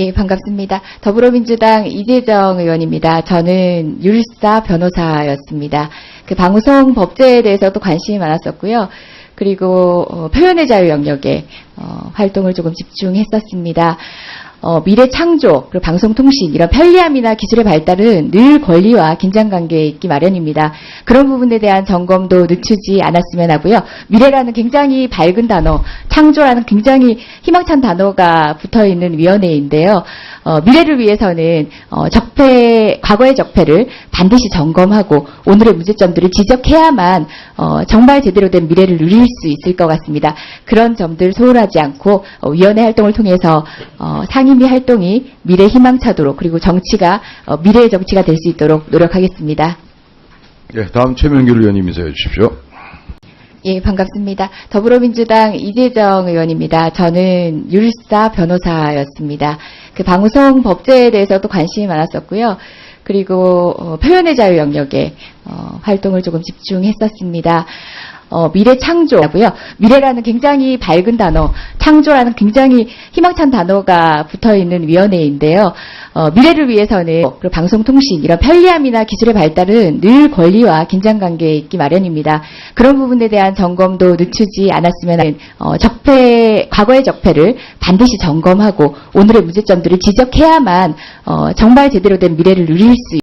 예, 반갑습니다. 더불어민주당 이재정 의원입니다. 저는 율사 변호사였습니다. 그 방송 법제에 대해서도 관심이 많았었고요. 그리고 어, 표현의 자유 영역에 어, 활동을 조금 집중했었습니다. 어, 미래 창조, 그리고 방송통신, 이런 편리함이나 기술의 발달은 늘 권리와 긴장관계에 있기 마련입니다. 그런 부분에 대한 점검도 늦추지 않았으면 하고요. 미래라는 굉장히 밝은 단어, 창조라는 굉장히 희망찬 단어가 붙어 있는 위원회인데요. 어, 미래를 위해서는 어, 적폐, 과거의 적폐를 반드시 점검하고 오늘의 문제점들을 지적해야만 어, 정말 제대로 된 미래를 누릴 수 있을 것 같습니다. 그런 점들 소홀하지 않고 어, 위원회 활동을 통해서 어, 상 임위 활동이 미래 희망차도록 그리고 정치가 어, 미래의 정치가 될 수 있도록 노력하겠습니다. 예, 다음 최명길 의원님 인사해 주십시오. 예, 반갑습니다. 더불어민주당 이재정 의원입니다. 저는 율사 변호사였습니다. 그 방송 법제에 대해서도 관심이 많았었고요. 그리고 어, 표현의 자유 영역에 어, 활동을 조금 집중했었습니다. 어, 미래 창조고요. 미래라는 굉장히 밝은 단어, 창조라는 굉장히 희망찬 단어가 붙어 있는 위원회인데요. 어, 미래를 위해서는 그리고 방송통신 이런 편리함이나 기술의 발달은 늘 권리와 긴장 관계에 있기 마련입니다. 그런 부분에 대한 점검도 늦추지 않았으면 하는 어, 적폐 과거의 적폐를 반드시 점검하고 오늘의 문제점들을 지적해야만 어, 정말 제대로 된 미래를 누릴 수